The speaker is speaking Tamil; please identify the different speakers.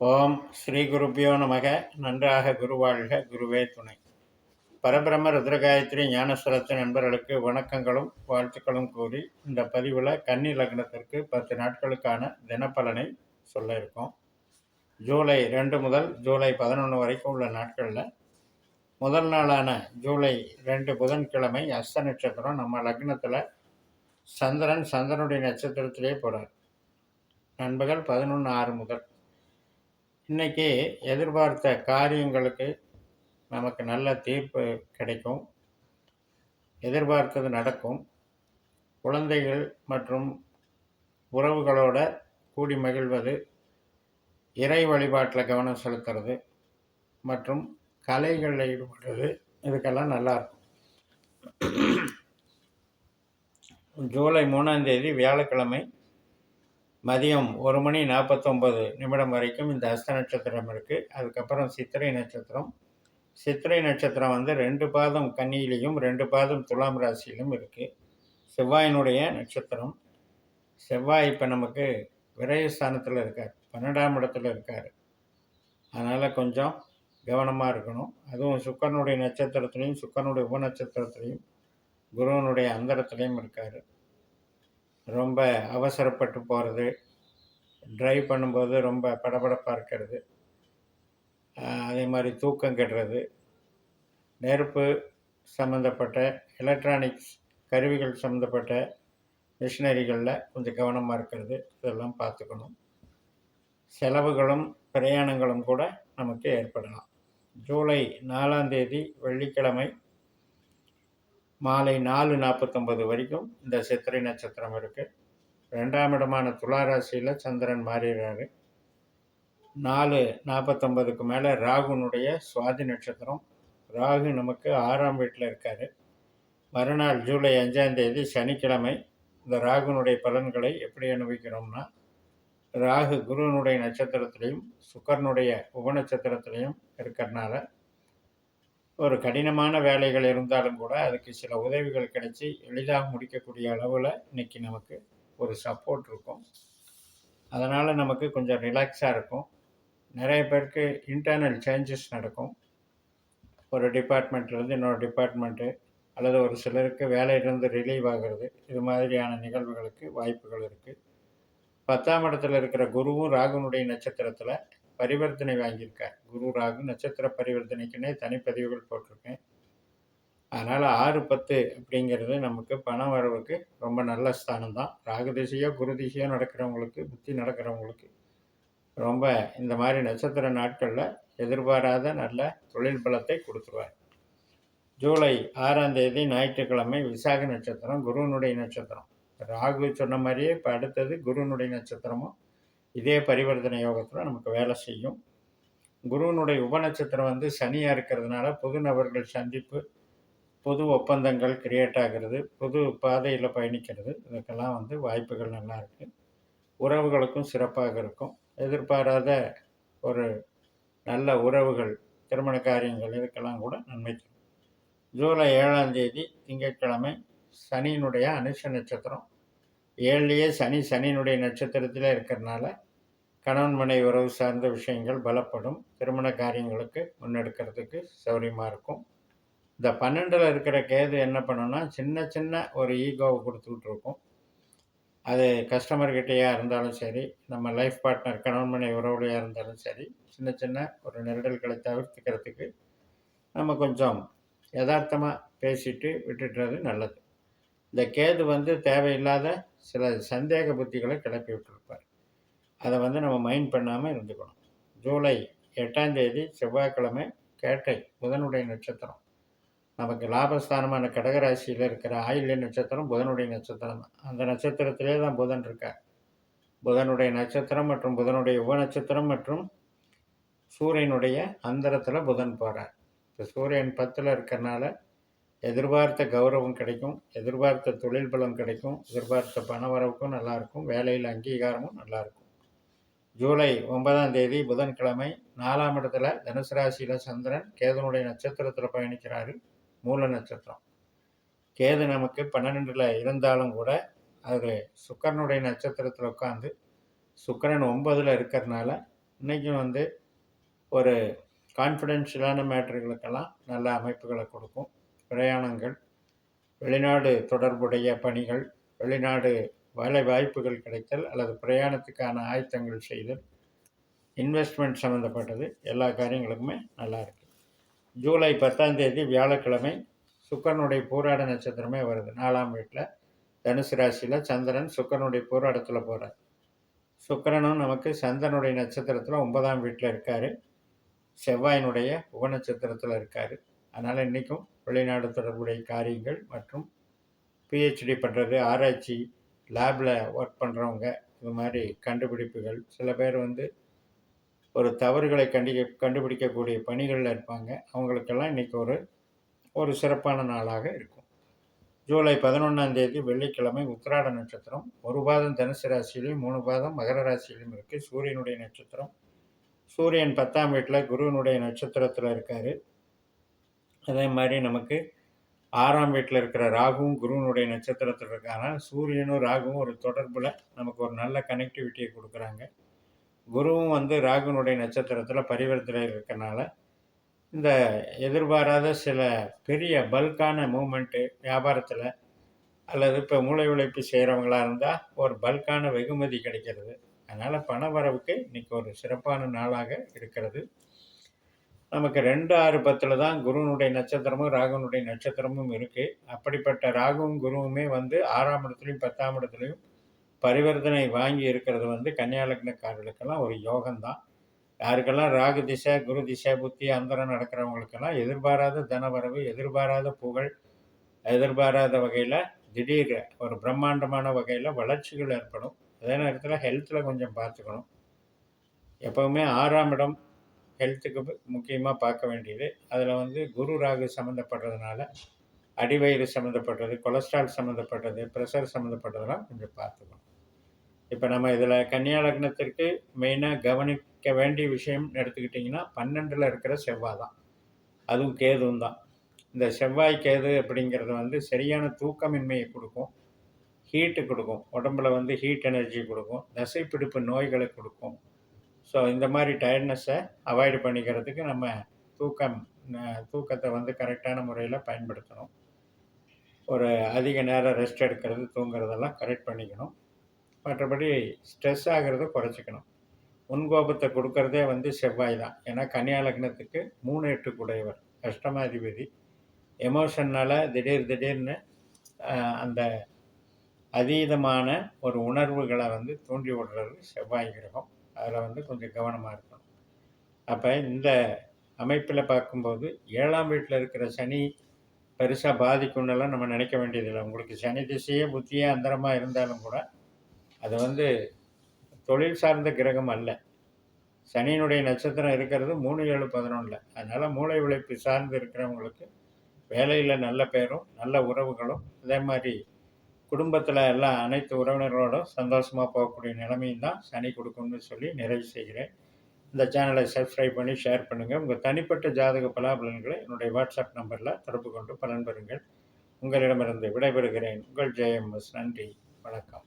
Speaker 1: ஓம் ஸ்ரீ குருப்பியோ நமக. நன்றாக குருவாழ்க. குருவே துணை. பரபிரம ருத்ரகாயத்ரி ஞானஸ்வரத்து நண்பர்களுக்கு வணக்கங்களும் வாழ்த்துக்களும் கூறி இந்த பதிவில் கன்னி லக்னத்திற்கு பத்து நாட்களுக்கான தினப்பலனை சொல்ல இருக்கோம். ஜூலை ரெண்டு முதல் ஜூலை பதினொன்று வரைக்கும் உள்ள நாட்களில் முதல் நாளான ஜூலை ரெண்டு புதன்கிழமை அஸ்த நட்சத்திரம் நம்ம லக்னத்தில் சந்திரன் சந்திரனுடைய நட்சத்திரத்திலே போகிறார் நண்பர்கள் பதினொன்று ஆறு முதல். இன்றைக்கி எதிர்பார்த்த காரியங்களுக்கு நமக்கு நல்ல தீர்ப்பு கிடைக்கும். எதிர்பார்த்தது நடக்கும். குழந்தைகள் மற்றும் உறவுகளோட கூடி மகிழ்வது இறை வழிபாட்டில் கவனம் செலுத்துறது மற்றும் கலைகளில் ஈடுபடுறது இதுக்கெல்லாம் நல்லாயிருக்கும் ஜூலை மூணாம் தேதி வியாழக்கிழமை மதியம் ஒரு மணி நாற்பத்தொம்பது நிமிடம் வரைக்கும் இந்த அஸ்த நட்சத்திரம் இருக்குது அதுக்கப்புறம் சித்திரை நட்சத்திரம். சித்திரை நட்சத்திரம் வந்து ரெண்டு பாதம் கன்னியிலையும் ரெண்டு பாதம் துலாம் ராசியிலும் இருக்குது செவ்வாயினுடைய நட்சத்திரம். செவ்வாய் இப்போ நமக்கு விரயஸ்தானத்தில் இருக்கார். பன்னெண்டாம் இடத்துல இருக்கார். அதனால் கொஞ்சம் கவனமாக இருக்கணும். அதுவும் சுக்கரனுடைய நட்சத்திரத்துலேயும் சுக்கரனுடைய உப நட்சத்திரத்துலேயும் குருவனுடைய அந்தரத்துலேயும் இருக்கார். ரொம்ப அவசரப்பட்டு போகிறது ட்ரைவ் பண்ணும்போது ரொம்ப படபடப்பாக இருக்கிறது. அதே மாதிரி தூக்கம் கெடுறது. நெருப்பு சம்மந்தப்பட்ட எலக்ட்ரானிக்ஸ் கருவிகள் சம்மந்தப்பட்ட மிஷினரிகளில் கொஞ்சம் கவனமாக இருக்கிறது. இதெல்லாம் பார்த்துக்கணும். செலவுகளும் பிரயாணங்களும் கூட நமக்கு ஏற்படலாம். ஜூலை நாலாம் தேதி வெள்ளிக்கிழமை மாலை நாலு நாற்பத்தொம்பது வரைக்கும் இந்த சித்திரை நட்சத்திரம் இருக்குது ரெண்டாம் இடமான துளாராசியில் சந்திரன் மாறிடுறாரு. நாலு நாற்பத்தொம்பதுக்கு மேலே ராகுனுடைய சுவாதி நட்சத்திரம். ராகு நமக்கு ஆறாம் வீட்டில் இருக்கார். மறுநாள் ஜூலை அஞ்சாம் தேதி சனிக்கிழமை இந்த ராகுனுடைய பலன்களை எப்படி அனுபவிக்கிறோம்னா ராகு குருவனுடைய நட்சத்திரத்திலையும் சுக்கரனுடைய உபநட்சத்திரத்திலையும் இருக்கிறனால ஒரு கடினமான வேலைகள் இருந்தாலும் கூட அதுக்கு சில உதவிகள் கிடைச்சி எளிதாக முடிக்கக்கூடிய அளவில் இன்றைக்கி நமக்கு ஒரு சப்போர்ட் இருக்கும். அதனால் நமக்கு கொஞ்சம் ரிலாக்ஸாக இருக்கும். நிறைய பேருக்கு இன்டர்னல் சேஞ்சஸ் நடக்கும். ஒரு டிபார்ட்மெண்ட்லேருந்து இன்னொரு டிபார்ட்மெண்ட்டு அல்லது ஒரு சிலருக்கு வேலையிலிருந்து ரிலீவ் ஆகிறது இது மாதிரியான நிகழ்வுகளுக்கு வாய்ப்புகள் இருக்குது பத்தாம் இடத்துல இருக்கிற குருவும் ராகுனுடைய நட்சத்திரத்தில் பரிவர்த்தனை வாங்கியிருக்கேன். குரு ராகு நட்சத்திர பரிவர்த்தனைக்குன்னே தனிப்பதிவுகள் போட்டிருக்கேன். அதனால் ஆறு பத்து அப்படிங்கிறது நமக்கு பணம் வரவுக்கு ரொம்ப நல்ல ஸ்தானம் தான் ராகு திசையோ குரு திசையோ நடக்கிறவங்களுக்கு புத்தி நடக்கிறவங்களுக்கு ரொம்ப இந்த மாதிரி நட்சத்திர நாட்களில் எதிர்பாராத நல்ல தொழில் பலத்தை கொடுத்துருவார். ஜூலை ஆறாம் தேதி ஞாயிற்றுக்கிழமை விசாக நட்சத்திரம் குருவனுடைய நட்சத்திரம். ராகு சொன்ன மாதிரியே இப்போ அடுத்தது குருவனுடைய நட்சத்திரமும் இதே பரிவர்த்தனை யோகத்தில் நமக்கு வேலை செய்யும். குருவனுடைய உபநட்சத்திரம் வந்து சனியாக இருக்கிறதுனால புது நபர்கள் சந்திப்பு புது ஒப்பந்தங்கள் கிரியேட் ஆகிறது புது பாதையில் பயணிக்கிறது இதுக்கெல்லாம் வந்து வாய்ப்புகள் நல்லா இருக்குது உறவுகளுக்கும் சிறப்பாக இருக்கும். எதிர்பாராத ஒரு நல்ல உறவுகள் திருமண காரியங்கள் இதுக்கெல்லாம் கூட நன்மை தரும். ஜூலை ஏழாம் தேதி திங்கட்கிழமை சனியினுடைய அனுஷ நட்சத்திரம். ஏழுலேயே சனி சனியினுடைய நட்சத்திரத்தில் இருக்கிறதுனால கணவன் மனை உறவு சார்ந்த விஷயங்கள் பலப்படும். திருமண காரியங்களுக்கு முன்னெடுக்கிறதுக்கு சௌரியமாக இருக்கும். இந்த பன்னெண்டில் இருக்கிற கேது என்ன பண்ணுன்னா சின்ன சின்ன ஒரு ஈகோவை கொடுத்துக்கிட்டு இருக்கும். அது கஸ்டமர்கிட்டையாக இருந்தாலும் சரி நம்ம லைஃப் பார்ட்னர் கணவன் மனை உறவுலையாக இருந்தாலும் சரி சின்ன சின்ன ஒரு நெருடல்களை தவிர்த்துக்கிறதுக்கு நம்ம கொஞ்சம் யதார்த்தமாக பேசிட்டு விட்டுடுறது நல்லது. இந்த கேது வந்து தேவையில்லாத சில சந்தேக புத்திகளை கிளப்பி விட்டுருப்பார். அதை வந்து நம்ம மைண்ட் பண்ணாமல் இருந்துக்கணும். ஜூலை எட்டாம் தேதி செவ்வாய்க்கிழமை கேட்டை புதனுடைய நட்சத்திரம். நமக்கு லாபஸ்தானமான கடகராசியில் இருக்கிற ஆயில்ய நட்சத்திரம் புதனுடைய நட்சத்திரம் தான். அந்த நட்சத்திரத்திலே தான் புதன் இருக்கார். புதனுடைய நட்சத்திரம் மற்றும் புதனுடைய உப நட்சத்திரம் மற்றும் சூரியனுடைய அந்தரத்தில் புதன் போகிறார் இப்போ சூரியன் பத்தில் இருக்கிறனால எதிர்பார்த்த கௌரவம் கிடைக்கும் எதிர்பார்த்த தொழில் பலம் கிடைக்கும் எதிர்பார்த்த பண வரவுக்கும் நல்லாயிருக்கும் வேலையில் அங்கீகாரமும் நல்லாயிருக்கும் ஜூலை ஒன்பதாம் தேதி புதன்கிழமை நாலாம் இடத்துல தனுசு ராசியில் சந்திரன் கேதனுடைய நட்சத்திரத்தில் பயணிக்கிறாரு. மூல நட்சத்திரம். கேது நமக்கு பன்னெண்டில் இருந்தாலும் கூட அது சுக்கரனுடைய நட்சத்திரத்தில் உட்காந்து சுக்கரன் ஒன்பதில் இருக்கிறனால இன்றைக்கும் வந்து ஒரு கான்ஃபிடென்ஷியலான மேட்டர்களுக்கெல்லாம் நல்ல அமைப்புகளை கொடுக்கும். பிரயாணங்கள் வெளிநாடு தொடர்புடைய பணிகள் வெளிநாடு வேலை வாய்ப்புகள் கிடைத்தல் அல்லது பிரயாணத்துக்கான ஆயத்தங்கள் செய்தல் இன்வெஸ்ட்மெண்ட் சம்மந்தப்பட்டது எல்லா காரியங்களுக்குமே நல்லா இருக்குது ஜூலை பத்தாம் தேதி வியாழக்கிழமை சுக்கரனுடைய போராட நட்சத்திரமே வருது. நாலாம் வீட்டில் தனுசு ராசியில் சந்திரன் சுக்கரனுடைய போராடத்தில் போகிறார் சுக்கரனும் நமக்கு சந்திரனுடைய நட்சத்திரத்தில் ஒன்பதாம் வீட்டில் இருக்கார். செவ்வாயினுடைய உபநட்சத்திரத்தில் இருக்கார். அதனால் இன்றைக்கும் வெளிநாடு தொடர்புடைய காரியங்கள் மற்றும் பிஹெச்டி பண்ணுறது ஆராய்ச்சி லேபில் ஒர்க் பண்ணுறவங்க இது மாதிரி கண்டுபிடிப்புகள் சில பேர் வந்து ஒரு தவறுகளை கண்டிக்க கண்டுபிடிக்கக்கூடிய பணிகளில் இருப்பாங்க. அவங்களுக்கெல்லாம் இன்றைக்கி ஒரு ஒரு சிறப்பான நாளாக இருக்கும். ஜூலை பதினொன்றாம் தேதி வெள்ளிக்கிழமை உத்திராட நட்சத்திரம். ஒரு பாதம் தனுசு ராசியிலையும் மூணு பாதம் மகர ராசியிலையும் இருக்குது சூரியனுடைய நட்சத்திரம். சூரியன் பத்தாம் வீட்டில் குருவினுடைய நட்சத்திரத்தில் இருக்கார். அதே மாதிரி நமக்கு ஆறாம் வீட்டில் இருக்கிற ராகுவும் குருவனுடைய நட்சத்திரத்தில் இருக்காங்க. சூரியனும் ராகுவும் ஒரு தொடர்பில் நமக்கு ஒரு நல்ல கனெக்டிவிட்டியை கொடுக்குறாங்க. குருவும் வந்து ராகுனுடைய நட்சத்திரத்தில் பரிவர்த்தனை இருக்கனால இந்த எதிர்பாராத சில பெரிய பல்கான மூமெண்ட்டு வியாபாரத்தில் அல்லது இப்போ மூளை உழைப்பு செய்கிறவங்களாக இருந்தால் ஒரு பல்கான வெகுமதி கிடைக்கிறது. அதனால் பண வரவுக்கு இன்றைக்கி ஒரு சிறப்பான நாளாக இருக்கிறது. நமக்கு ரெண்டு ஆறு பத்தில் தான் குருவனுடைய நட்சத்திரமும் ராகுனுடைய நட்சத்திரமும் இருக்குது அப்படிப்பட்ட ராகுவும் குருவுமே வந்து ஆறாம் இடத்துலையும் பத்தாம் இடத்துலையும் பரிவர்த்தனை வாங்கி இருக்கிறது வந்து கன்னியாலக்னக்காரர்களுக்கெல்லாம் ஒரு யோகம்தான். யாருக்கெல்லாம் ராகு திசை குரு திசை புத்தி அந்தரம் நடக்கிறவங்களுக்கெல்லாம் எதிர்பாராத தனவரவு எதிர்பாராத புகழ் எதிர்பாராத வகையில் திடீர் ஒரு பிரம்மாண்டமான வகையில் வளர்ச்சிகள் ஏற்படும். அதே நேரத்தில் ஹெல்த்தில் கொஞ்சம் பார்த்துக்கணும். எப்போவுமே ஆறாம் இடம் ஹெல்த்துக்கு முக்கியமாக பார்க்க வேண்டியது. அதில் வந்து குரு ராகு சம்மந்தப்படுறதுனால அடிவயிறு சம்மந்தப்பட்டது கொலஸ்ட்ரால் சம்மந்தப்பட்டது ப்ரெஷர் சம்மந்தப்பட்டதெல்லாம் கொஞ்சம் பார்த்துக்கணும். இப்போ நம்ம இதில் கன்னியா லக்னத்திற்கு மெயினாக கவனிக்க வேண்டிய விஷயம் எடுத்துக்கிட்டிங்கன்னா பன்னெண்டில் இருக்கிற செவ்வாய் தான் அதுவும் கேதுவும் தான். இந்த செவ்வாய் கேது அப்படிங்கிறது வந்து சரியான தூக்கமின்மையை கொடுக்கும். ஹீட்டு கொடுக்கும். உடம்புல வந்து ஹீட் எனர்ஜி கொடுக்கும். தசைப்பிடிப்பு நோய்களை கொடுக்கும். ஸோ இந்த மாதிரி டயர்ட்னஸை அவாய்டு பண்ணிக்கிறதுக்கு நம்ம தூக்கம் தூக்கத்தை வந்து கரெக்டான முறையில் பயன்படுத்தணும். ஒரு அதிக நேரம் ரெஸ்ட் எடுக்கிறது தூங்குறதெல்லாம் கரெக்ட் பண்ணிக்கணும். மற்றபடி ஸ்ட்ரெஸ் ஆகிறத குறைச்சிக்கணும். முன்கோபத்தை கொடுக்கறதே வந்து செவ்வாய் தான். ஏன்னா கன்னியா லக்னத்துக்கு மூணு எட்டு குடையவர் கஷ்டமாதிபதி எமோஷன்னால் திடீர் திடீர்னு அந்த அதீதமான ஒரு உணர்வுகளை வந்து தூண்டி விடுறது செவ்வாய் கிரகம். அதில் வந்து கொஞ்சம் கவனமாக இருக்கணும். அப்போ இந்த அமைப்பில் பார்க்கும்போது ஏழாம் வீட்டில் இருக்கிற சனி பெருசாக பாதிக்கும்னெல்லாம் நம்ம நினைக்க வேண்டியதில்லை. உங்களுக்கு சனி திசையே புத்தியே அந்தரமாக இருந்தாலும் கூட அது வந்து தொழில் சார்ந்த கிரகம் அல்ல. சனியினுடைய நட்சத்திரம் இருக்கிறது மூணு ஏழு பதினொன்றில் அதனால் மூளை உழைப்பு சார்ந்து இருக்கிறவங்களுக்கு வேலையில் நல்ல பேரும் நல்ல உறவுகளும் அதே மாதிரி குடும்பத்தில் எல்லாம் அனைத்து உறவினர்களோடும் சந்தோஷமாக போகக்கூடிய நிலைமையும் தான் சனி கொடுக்கும்னு சொல்லி நிறைவு செய்கிறேன். இந்த சேனலை சப்ஸ்கிரைப் பண்ணி ஷேர் பண்ணுங்கள் உங்கள் தனிப்பட்ட ஜாதக பலாபலன்களை என்னுடைய வாட்ஸ்அப் நம்பரில் தொடர்பு கொண்டு பலன் பெறுங்கள். உங்களிடமிருந்து விடைபெறுகிறேன். உங்கள் ஜெயம்எஸ். நன்றி. வணக்கம்.